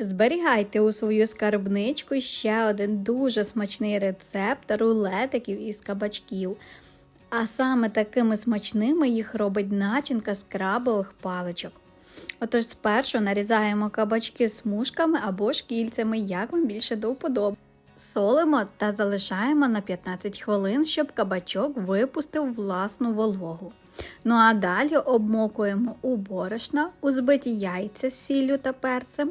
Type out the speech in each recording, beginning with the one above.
Зберігайте у свою скарбничку ще один дуже смачний рецепт рулетиків із кабачків. А саме такими смачними їх робить начинка з крабових паличок. Отож, спершу нарізаємо кабачки смужками або шкільцями, як вам більше до вподоби. Солимо та залишаємо на 15 хвилин, щоб кабачок випустив власну вологу. Ну а далі обмокуємо у борошна, у збиті яйця з сіллю та перцем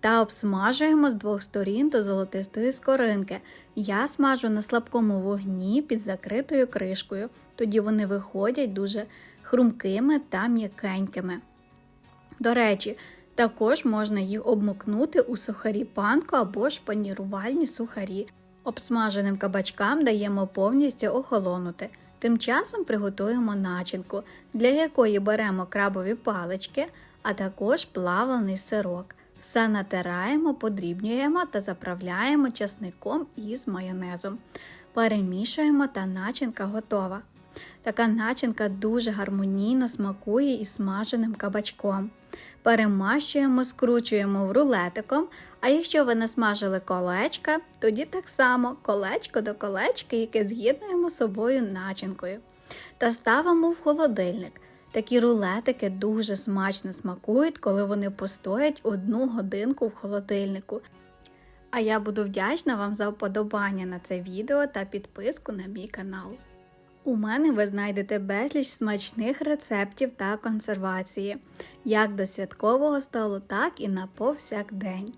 та обсмажуємо з двох сторін до золотистої скоринки. Я смажу на слабкому вогні під закритою кришкою, тоді вони виходять дуже хрумкими та м'якенькими. До речі, також можна їх обмокнути у сухарі панко або ж панірувальні сухарі. Обсмаженим кабачкам даємо повністю охолонути. Тим часом приготуємо начинку, для якої беремо крабові палички, а також плавлений сирок. Все натираємо, подрібнюємо та заправляємо часником із майонезом. Перемішуємо та начинка готова. Така начинка дуже гармонійно смакує із смаженим кабачком. Перемащуємо, скручуємо в рулетиком, а якщо ви насмажили колечка, тоді так само колечко до колечка, яке з'єднуємо з собою начинкою. Та ставимо в холодильник. Такі рулетики дуже смачно смакують, коли вони постоять одну годинку в холодильнику. А я буду вдячна вам за вподобання на це відео та підписку на мій канал. У мене ви знайдете безліч смачних рецептів та консервації, як до святкового столу, так і на повсякдень.